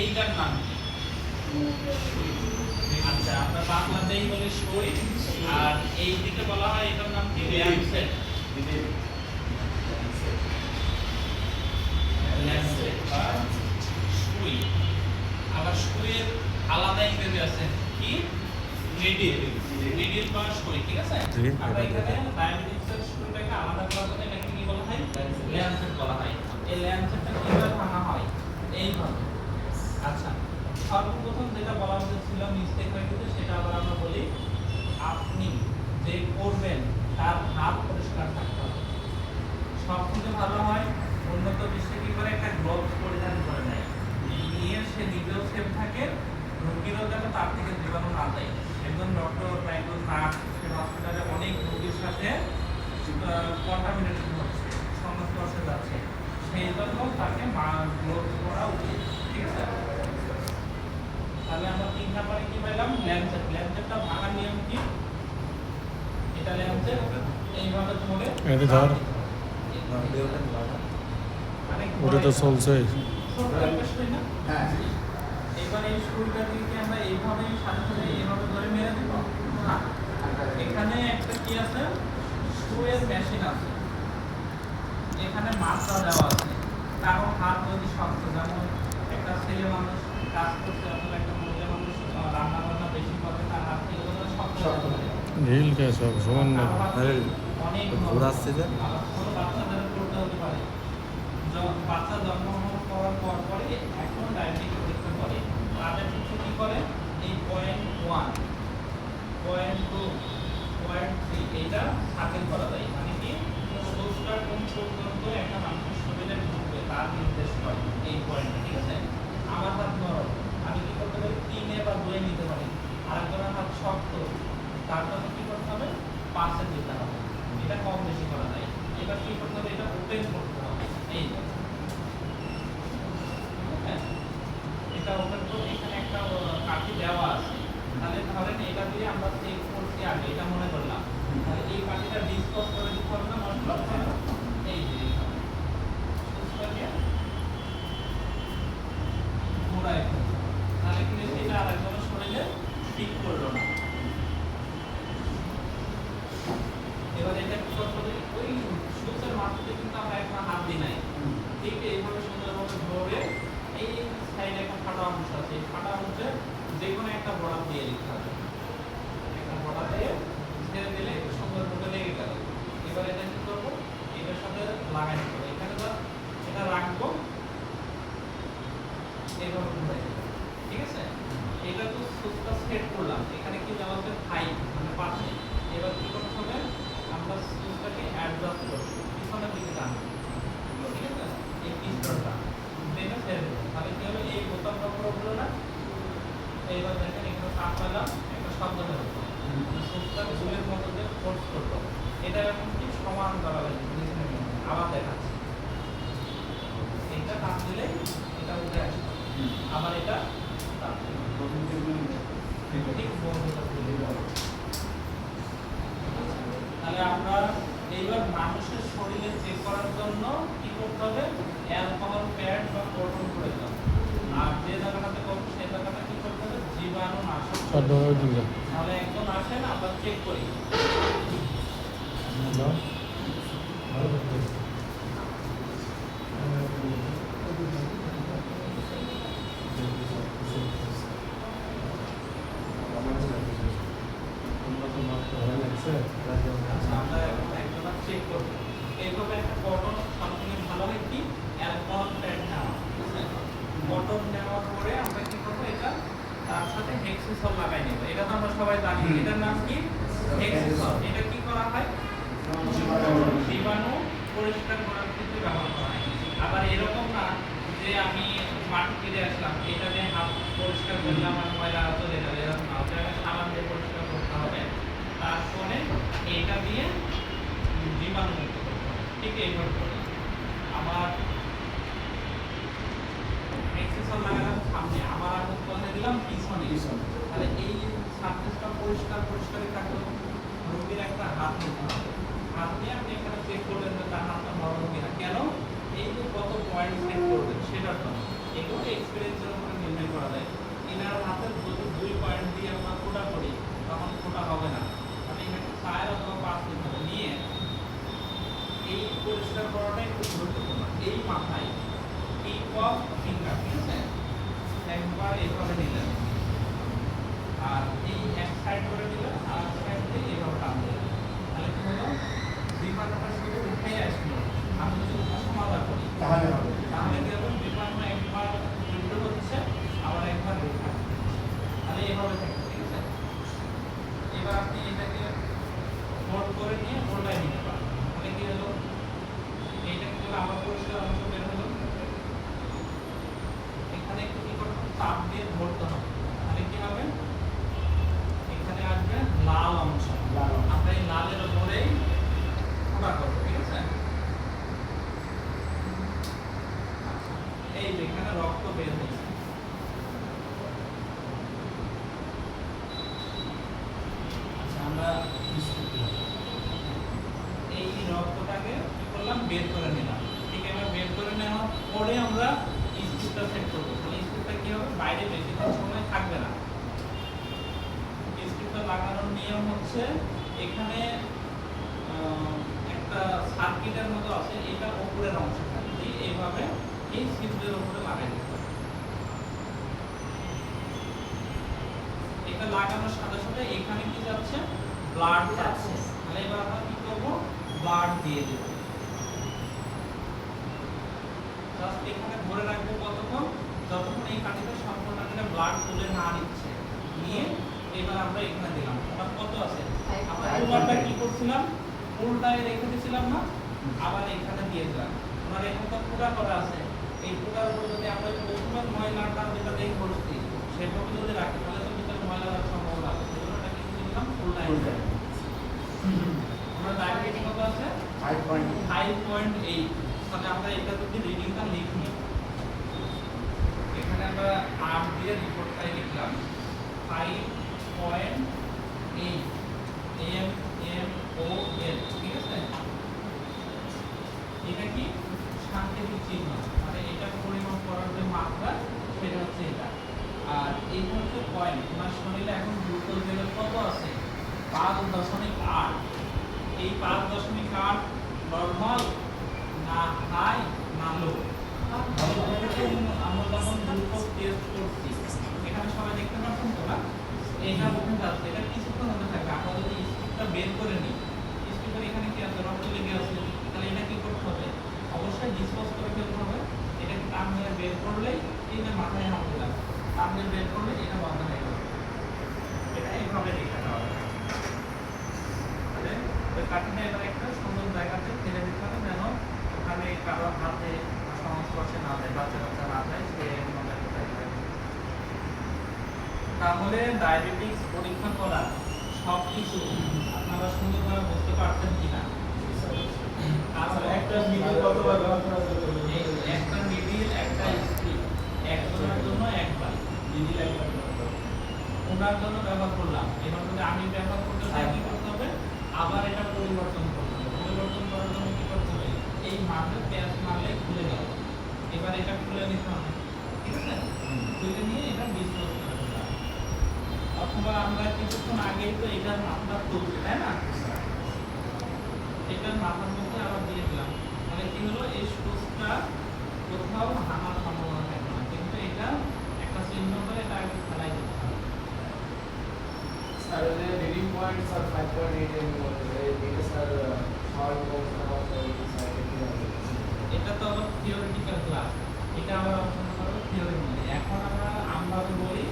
এইটার নাম কি? আচ্ছা আমরা বাংলাতেই বলি সই আর এই দিকে বলা হয় এটার নাম কি? ল্যান্ডসেট। ল্যান্ডসেট বা সুই। আবার সুইয়ের আলাদা ইংরেজি আছে কি? বা সুই ঠিক আছে? আমরা এখানে সুইটাকে আলাদা করার জন্য এটাকে কি বলা হয়? ল্যান্ডসেট বলা হয়। এই ল্যান্ডসেটটা কীভাবে ভাঙা হয়? এইভাবে। আচ্ছা সর্বপ্রথম যেটা বলা উচিত ছিল মিস্টেক হয়ে গেছে, সেটা আবার আমরা বলি, আপনি যে করবেন, তার হাত পরিষ্কার থাকতে হবে। সব থেকে ভালো হয়, উন্নত বিশ্বে কি করে একটা গ্লোভস পরিধান করে নেয়? নিয়ে সে নিজেও সেফ থাকে, রোগীরও যেন তার থেকে জীবাণু না যায়। একজন ডক্টর বা একজন নার্স সে হসপিটালে অনেক রোগীর সাথে কন্টামিনেশন হচ্ছে, সংস্পর্শে যাচ্ছে। সেই জন্য তাকে মা গ্লোভস পরা উচিত, ঠিক আছে? তাহলে আমরা তিন নাম্বারে কি পেলাম? ল্যান্সেট ল্যান্সেটটা ভাঙার নিয়ম কি? এটা ল্যান্সেট এইভাবে ধরে এটা ধর। মানে ওটা তো চলছে। না? এবার এই সুইটা দিয়ে কি আমরা এইভাবে সাথে সাথে এইভাবে ধরে মেরে দিব? এখানে একটা কি আছে? সুইয়ের মেশিন আছে। এখানে মাত্রা দেওয়া আছে। কারও হাত যদি শক্ত যেমন একটা ছেলে মানুষ কাজ করছে ঢিল কে সব সমান না ঘোরাচ্ছে যে? হতে বাচ্চা জন্ম হওয়ার পর পরে এখন ডায়াবেটিক পরীক্ষা করে তাদের হচ্ছে কি করে? এই point one point two point three এইটা সার্কেল করা যায়। মানে কি? সোর্সটা কোন পর্যন্ত একটা মানুষের শরীরে ঢুকবে তার নির্দেশ করে এই পয়েন্ট ঠিক আছে? আমার হাত নরম আমি কি করতে তিনে বা দুয়ে নিতে পারি। আরেকজনের হাত শক্ত, তার জন্য কি করতে হবে? পাঁচে দিতে হবে। এটা কম বেশি করা যায়। এবার কি করতে হবে? এটা ওপেন করতে হবে। এই যে। হ্যাঁ? এটা ওপেন করে এখানে একটা আহ, কাঠি দেওয়া আছে তাহলে ধরেন এটা দিয়ে আমরা চেক করছি আগে এটা মনে করলাম তাহলে এই কাঠিটা ডিসকাস করে দিতে হবে না মনে এই যে এইভাবে। সুস্থ দিয়ে ঘোরায় ফেলতে হবে। তাহলে কিন্তু সেটা আরেকজনের শরীরে ঠিক করল না। এবার এটা কি ওই সুচের মাথাতে কিন্তু আমরা এখন হাত দিই নাই। ঠিক এইভাবে সুন্দরভাবে ধরে এই সাইডে একটা ফাটা অংশ আছে। এই ফাটা অংশে যে কোনো একটা বড়া দিয়ে দিতে হবে। একটা বড়া দিয়ে ছেড়ে দিলে সুন্দরভাবে লেগে গেল। এবার এটা কি করব? এটার সাথে লাগাই দিতে হবে এখানে তো এটা রাখব এইভাবে ঘুরাই দেবো ঠিক আছে এটা তো সুচটা সেট করলাম এখানে কি দেওয়া আছে ফাইভ মানে পাশে এবার কি করতে হবে আমরা সুচটাকে অ্যাডজাস্ট করব পিছনের দিকে টানবো ঠিক আছে এই পিস্টনটা এটা ছেড়ে দেবো তাহলে কি হবে এই বোতামটা পুরো হলো না এইবার দেখেন এখানে পেলাম একটা শব্দ বের হলো সুচটা মতো দিয়ে ফোর্স করল, এটা এখন কি সমান করা মধ্যে। আবার দেখাচ্ছি। এটা টান দিলে এটা উঠে আসবে আবার এটা তাহলে আমরা এইবার মানুষের শরীরে চেক করার জন্য কি করতে হবে? অ্যালকোহল প্যাড বা কটন করে দাও আর যে জায়গাটাতে করব, সেই জায়গাটা কি জীবাণু দিল তাহলে একজন না আমরা চেক করি আচ্ছা, আমরা এখন একজন চেক করব এইভাবে একটা কটন সবথেকে ভালো হয় কি অ্যালকোহল প্যাড নেওয়া কটন নেওয়ার পরে আমরা কি করব এটা তার সাথে হেক্সিসল লাগাই নেব এটা তো আমরা সবাই জানি এটার নাম কি হেক্সিসল এটা কি করা হয় জীবাণু পরিষ্কার করার ক্ষেত্রে ব্যবহার করা হয় আবার এরকম না যে আমি মাটি কেটে আসলাম দিয়ে হাত পরিষ্কার করলাম আর ময়লা চলে যাবে এরকম না। ওটা সাবান দিয়ে পরিষ্কার করতে হবে তারপরে এটা দিয়ে জীবাণু মুক্ত করতে হবে। ঠিক এইভাবে করে। আবার এক্সেসর লাগালাম সামনে আবার আমি কোথায় দিলাম পিছনে। তাহলে এই সারফেসটা পরিষ্কার পরিষ্কারই থাকল রোগীর একটা হাত নিতে হবে। আপনি আপনি এখানে চেক করবেন যে তার নামটা হাতটা হবে না কেন? এই যে কত পয়েন্ট সেট করবেন সেটার জন্য। এগুলো এক্সপিরিয়েন্সের উপরে নির্ণয় করা যায়। ইনার হাতের যদি দুই পয়েন্ট দিয়ে আমরা কোটা করি, তখন কোটা হবে না। আমি এখানে চার অথবা পাঁচ দিন হবে। নিয়ে এই পরিষ্কার করাটাই খুব গুরুত্বপূর্ণ। এই মাথায় টিপ অফ ফিঙ্গার ঠিক আছে? একবার এভাবে নিলেন। আর এই এক সাইড করে নিলেন। বিমানটা শুধু উঠে আসলো বাইরে বেশিক্ষণ সময় থাকবে না। স্ক্রুটা লাগানোর নিয়ম হচ্ছে এখানে একটা সার্কিটের মতো আছে, এটা উপরের অংশ থাকবে এইভাবে এই ছিদ্রের উপরে লাগাই দিতে এটা লাগানোর সাথে সাথে এখানে কি যাচ্ছে? ব্লাড যাচ্ছে। তাহলে এবার আমরা কি করব? ব্লাড দিয়ে দেব। জাস্ট এখানে ধরে রাখব কতক্ষণ? যতক্ষণ এই কাঠিটা সম্পূর্ণ করে ব্লাড তুলে না নিচ্ছে নিয়ে এবার আমরা এখানে দিলাম। ওটা কত আছে? আমরা পুরোটা কি করছিলাম? উল্টায় রেখে দিয়েছিলাম না? আবার এখানে দিয়ে দিলাম। ওনার এখানে তো পুরা করা আছে। এই পুরার উপরে যদি আমরা প্রথমে ময়লাটা যেটা দেখে বলছি সেটাকে যদি রাখি তাহলে তো ভিতরে ময়লা হওয়ার সম্ভাবনা আছে। সেজন্য এটা কি দিলাম? উল্টায়। আমরা ডায়াবেটিক কত আছে? Five point five point eight তাহলে আমরা এটা যদি রিডিংটা লিখি। এখানে আমরা আর দিয়ে রিপোর্ট রিপোর্টটাই লিখলাম। Five point eight M M O L ঠিক আছে? এটা কি? সাংকেতিক চিহ্ন। মানে এটা পরিমাপ করার যে মাত্রা, সেটা হচ্ছে এটা। আর এই হচ্ছে পয়েন্ট তোমার শরীরে এখন গ্লুকোজ লেভেল কত আছে পাঁচ দশমিক আট এই পাঁচ দশমিক আট নর্মাল না হাই না লো আমরা যখন গ্লুকোজ টেস্ট করছি এখানে সবাই দেখতে পাচ্ছেন তো না এইটা বোঝা যাচ্ছে এটা কিছুক্ষণ মধ্যে থাকবে আমরা যদি স্টিকটা বের করে নিই স্টিকের এখানে কি আছে রক্ত লেগে আছে তাহলে এটা কি করতে হবে অবশ্যই ডিসপোজ করে ফেলতে হবে এটা টান দিয়ে বের করলেই এই যে মাথায় হাত দিলাম টান দিয়ে বের করলে এটা বন্ধ হয়ে যাবে এটা এইভাবে রেখে দেওয়া হবে তাহলে ওই এবার একটা সুন্দর জায়গাতে ফেলে দিতে হবে যেন ওখানে কারও হাতে সংস্পর্শে না যায় বাচ্চা কাচ্চা না যায় সে তাহলে ডায়াবেটিস পরীক্ষা করা সব কিছু আপনারা সুন্দরভাবে বুঝতে পারছেন কিনা? আচ্ছা একটা ভিডিও কতবার ব্যবহার করা যাবে একটা মিডিল একটা স্ট্রিপ একজনের জন্য একবার মিডিল একবার ওনার জন্য ব্যবহার করলাম এবার যদি আমি ব্যবহার করতে চাই কি করতে হবে আবার এটা পরিবর্তন করতে হবে পরিবর্তন করার জন্য কি করতে হবে এই মাঠে পেঁয়াজ মারলে খুলে যাবে এবার এটা খুলে নিতে হবে ঠিক আছে? খুলে নিয়ে এটা ডিসপোজ করে। দিতে অথবা আমরা কিছুক্ষণ আগেই তো এটার মাথা তুলছি তাই না? এটার মাথার মধ্যে আবার দিয়ে দিলাম। মানে কি হলো? এই সুচটা কোথাও হানার সম্ভাবনা থাকে না। কিন্তু এটা একটা চিহ্ন করে এটা আগে ফেলাই দিতে হবে। Sir, the reading points 5.8 and what is it? It is sir, short box and also decided এটা তো আবার থিওরিটিক্যাল ক্লাস এটা আবার অপশন করবে এখন আমরা আমরা তো বলি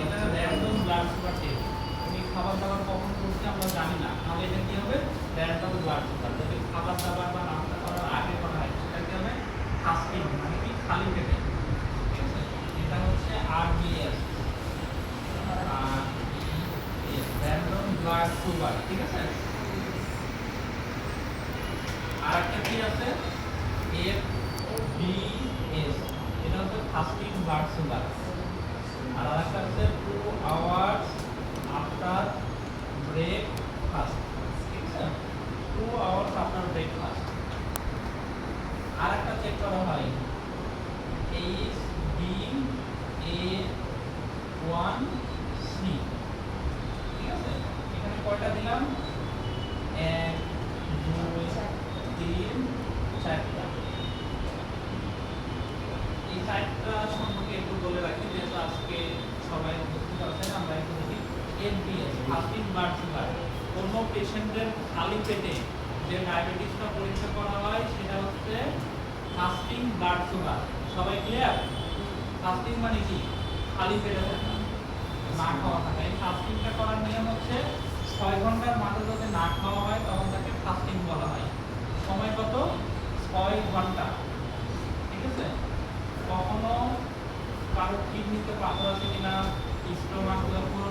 এটা র্যান্ডম ব্লাড সুগার টেস্ট তুমি খাবার দাবার কখন করছি আমরা জানি না। তাহলে এটা কি হবে? র্যান্ডম ব্লাড সুগার যদি খাবার দাবার বা নাস্তা করার আগে করা হয়, সেটা কি হবে? ফাস্টিং মানে কি? খালি পেটে। ঠিক আছে? এটা হচ্ছে আর র্যান্ডম ব্লাড সুগার ঠিক আছে? আর একটা কি আছে? এফ হচ্ছে ফাস্টিং ব্লাড আর হচ্ছে টু আওয়ার্স আফটার ব্রেকফাস্ট ঠিক আছে? টু আওয়ার্স আফটার ব্রেকফাস্ট আর একটা চেক করা হয়। H D A one C ঠিক আছে এখানে কয়টা দিলাম এক দুই তিন চারটা চারটা সম্পর্কে একটু বলে রাখি যেহেতু আজকে সবাই উপস্থিত আছেন আমরা একটু দেখি এনপিএস ফাস্টিং ব্লাড সুগার কোনো পেশেন্টের খালি পেটে যে ডায়াবেটিসটা পরীক্ষা করা হয়, সেটা হচ্ছে ফাস্টিং ব্লাড সুগার সবাই ক্লিয়ার ফাস্টিং মানে কি? খালি পেটে থাকা। না খাওয়া থাকা এই ফাস্টিংটা করার নিয়ম হচ্ছে ছয় ঘণ্টার মাঝে যদি না খাওয়া হয়, তখন তাকে ফাস্টিং বলা হয়। সময় কত? ছয় ঘণ্টা। ঠিক আছে? কখনো কারও কিডনিতে পাথর আছে কিনা স্টোমাক যখন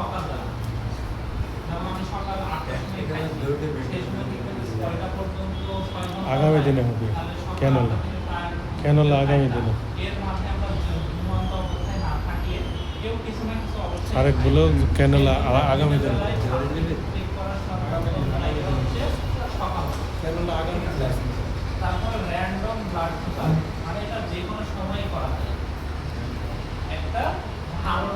সকালবেলা যেমন আমি সকাল আটটার সময় খাই সেই সময় দেখবেন ছয়টা পর্যন্ত আগামী দিনে হবে। কেন কেন আগামী। দিনে? এর মাঝে আমরা ঘুমন্ত অবস্থায় না থাকলে কেউ কিছু না কিছু অবশ্যই আরেক বলো কেন আগামী দিনে? তারপর র্যান্ডম ব্লাড মানে এটা যে কোনো সময় করা যায় একটা ভালো